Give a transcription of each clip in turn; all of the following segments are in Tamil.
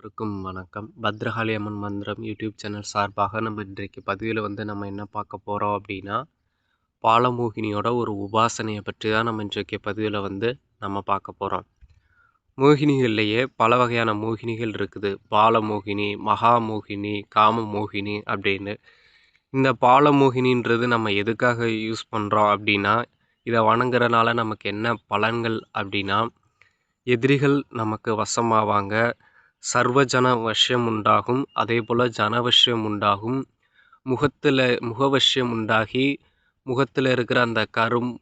அனைவருக்கும் வணக்கம். பத்ரகாளி அம்மன் மந்திரம் யூடியூப் சேனல் சார்பாக நம்ம இன்றைக்கு பதிவில் வந்து நம்ம என்ன பார்க்க போகிறோம் அப்படின்னா பாலமோகினியோட ஒரு உபாசனையை பற்றி தான் நம்ம இன்றைக்கு பதிவில் வந்து நம்ம பார்க்க போகிறோம் மோகினிகள்லேயே பல வகையான மோகினிகள் இருக்குது. பாலமோகினி மகாமோகினி காமமோகினி அப்படின்னு. இந்த பாலமோகினின்றது நம்ம எதுக்காக யூஸ் பண்ணுறோம் அப்படின்னா இதை வணங்குறனால நமக்கு என்ன பலன்கள் அப்படின்னா எதிரிகள் நமக்கு வசமாவாங்க. சர்வஜன வசியம் உண்டாகும் அதே போல் ஜனவசியம் உண்டாகும் முகத்தில் முகவசியம் உண்டாகி முகத்தில் இருக்கிற அந்த கரும்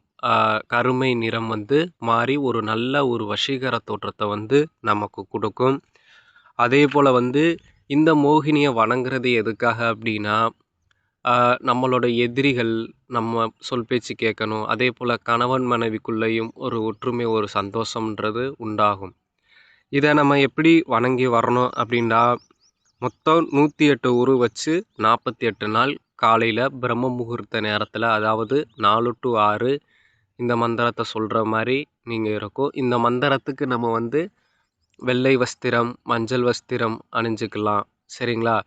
கருமை நிறம் வந்து மாறி ஒரு நல்ல ஒரு வசீகர தோற்றத்தை வந்து நமக்கு கொடுக்கும். அதே போல் வந்து இந்த மோகினியை வணங்குறது எதுக்காக அப்படின்னா நம்மளோட எதிரிகள் நம்ம சொல் பேச்சு கேட்கணும். அதே போல் கணவன் மனைவிக்குள்ளேயும் ஒரு ஒற்றுமை ஒரு சந்தோஷம்ன்றது உண்டாகும். இதை நம்ம எப்படி வணங்கி வரணும் அப்படின்னா மொத்தம் நூற்றி எட்டு உரு வச்சு நாற்பத்தி எட்டு நாள் காலையில் பிரம்ம முகூர்த்த நேரத்தில் அதாவது நாலு டு ஆறு இந்த மந்திரத்தை சொல்கிற மாதிரி நீங்கள் இருக்கும். இந்த மந்திரத்துக்கு நம்ம வந்து வெள்ளை வஸ்திரம் மஞ்சள் வஸ்திரம் அணிஞ்சுக்கலாம். சரிங்களா?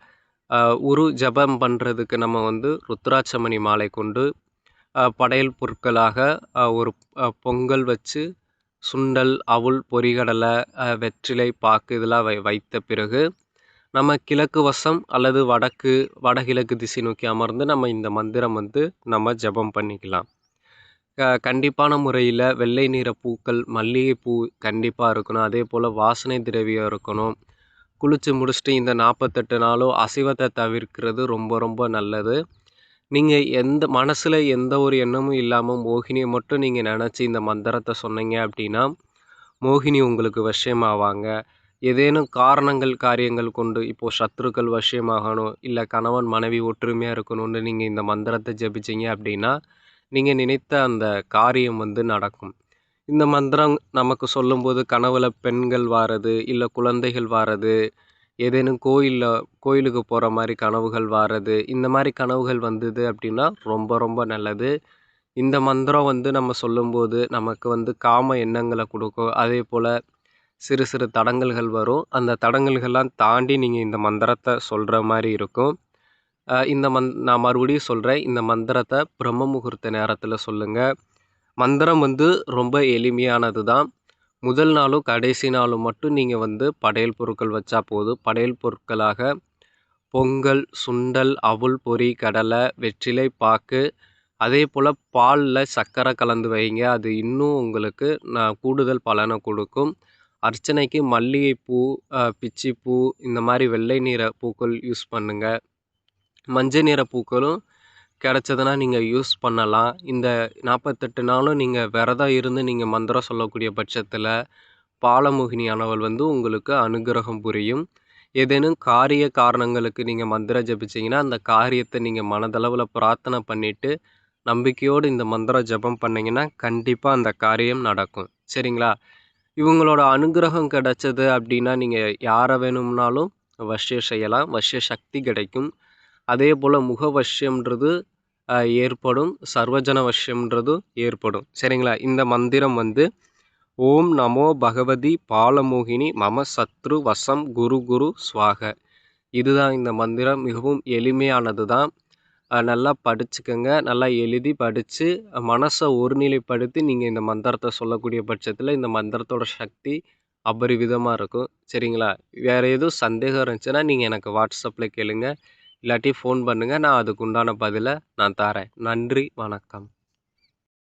உரு ஜபம் பண்ணுறதுக்கு நம்ம வந்து ருத்ராட்சமணி மாலை கொண்டு படையல் பொருட்களாக ஒரு பொங்கல் வச்சு சுண்டல் அவுள் பொரிகடலை வெற்றிலை பாக்கு இதெல்லாம் வை வைத்த பிறகு நம்ம கிழக்கு வசம் அல்லது வடக்கு வடகிழக்கு திசை நோக்கி அமர்ந்து நம்ம இந்த மந்திரம் வந்து நம்ம ஜபம் பண்ணிக்கலாம். கண்டிப்பான முறையில் வெள்ளை நிற பூக்கள் மல்லிகைப்பூ கண்டிப்பாக இருக்கணும். அதே போல் வாசனை திரவியம் இருக்கணும். குளித்து முடிச்சுட்டு இந்த நாற்பத்தெட்டு நாளும் அசைவத்தை தவிர்க்கிறது ரொம்ப ரொம்ப நல்லது. நீங்கள் எந்த மனசில் எந்த ஒரு எண்ணமும் இல்லாமல் மோகினியை மட்டும் நீங்கள் நினச்சி இந்த மந்திரத்தை சொன்னீங்க அப்படின்னா மோகினி உங்களுக்கு வசியமாவாங்க ஏதேனும் காரணங்கள் காரியங்கள் கொண்டு இப்போது சத்ருக்கள் வசியமாகணும் இல்லை கணவன் மனைவி ஒற்றுமையாக இருக்கணும்னு நீங்கள் இந்த மந்திரத்தை ஜபிச்சிங்க அப்படின்னா நீங்கள் நினைத்த அந்த காரியம் வந்து நடக்கும். இந்த மந்திரம் நமக்கு சொல்லும்போது கனவுல பெண்கள் வாரது இல்லை குழந்தைகள் வாரது ஏதேனும் கோயிலில் கோயிலுக்கு போகிற மாதிரி கனவுகள் வாரது இந்த மாதிரி கனவுகள் வந்தது அப்படின்னா ரொம்ப ரொம்ப நல்லது. இந்த மந்திரம் வந்து நம்ம சொல்லும்போது நமக்கு வந்து காம எண்ணங்களை கொடுக்கும். அதே போல் சிறு சிறு தடங்கல்கள் வரும். அந்த தடங்கல்கள்லாம் தாண்டி நீங்கள் இந்த மந்திரத்தை சொல்கிற மாதிரி இருக்கும். இந்த மந் நான் மறுபடியும் சொல்கிறேன் இந்த மந்திரத்தை பிரம்ம முகூர்த்த நேரத்தில் சொல்லுங்கள் மந்திரம் வந்து ரொம்ப எளிமையானது தான் முதல் நாளும் கடைசி நாளும் மட்டும் நீங்கள் வந்து படையல் பொருட்கள் வச்சா போதும். படையல் பொருட்களாக பொங்கல் சுண்டல் அவுள் பொரி கடலை வெற்றிலை பாக்கு அதே போல் பாலில் சர்க்கரை கலந்து வைங்க. அது இன்னும் உங்களுக்கு நான் கூடுதல் பலனை கொடுக்கும். அர்ச்சனைக்கு மல்லிகைப்பூ பிச்சிப்பூ இந்த மாதிரி வெள்ளை நிற பூக்கள் யூஸ் பண்ணுங்கள் மஞ்சள் நிற பூக்களும் கிடச்சதுன்னா நீங்கள் யூஸ் பண்ணலாம். இந்த நாற்பத்தெட்டு நாளும் நீங்கள் விரதம் இருந்து நீங்கள் மந்திரம் சொல்லக்கூடிய பட்சத்தில் பாலமோகினி பாலமோகினியானவள் வந்து உங்களுக்கு அனுகிரகம் புரியும். ஏதேனும் காரிய காரணங்களுக்கு நீங்கள் மந்திரம் ஜபிச்சிங்கன்னா அந்த காரியத்தை நீங்கள் மனதளவில் பிரார்த்தனை பண்ணிவிட்டு நம்பிக்கையோடு இந்த மந்திரம் ஜபம் பண்ணிங்கன்னா கண்டிப்பாக அந்த காரியம் நடக்கும். சரிங்களா? இவங்களோட அனுகிரகம் கிடச்சது அப்படின்னா நீங்கள் யாரை வேணும்னாலும் வசிய செய்யலாம். வசிய சக்தி கிடைக்கும். அதே போல் முகவஷ்யம்ன்றது ஏற்படும் சர்வஜன வஷ்யம்ன்றதும் ஏற்படும். சரிங்களா? இந்த மந்திரம் வந்து ஓம் நமோ பகவதி பாலமோகினி மம சத்ரு வசம் குரு குரு ஸ்வாக இதுதான் இந்த மந்திரம். மிகவும் எளிமையானது தான். நல்லா படிச்சுக்கோங்க. நல்லா எழுதி படித்து மனசை ஒருநிலைப்படுத்தி நீங்கள் இந்த மந்திரத்தை சொல்லக்கூடிய பட்சத்தில் இந்த மந்திரத்தோட சக்தி அபரிவிதமாக இருக்கும். சரிங்களா? வேறு எதுவும் சந்தேகம் இருந்துச்சுன்னா நீங்கள் எனக்கு வாட்ஸ்அப்பில் கேளுங்கள் இல்லாட்டி ஃபோன் பண்ணுங்கள் நான் அதுக்குண்டான பதிலை நான் தரேன் நன்றி வணக்கம்.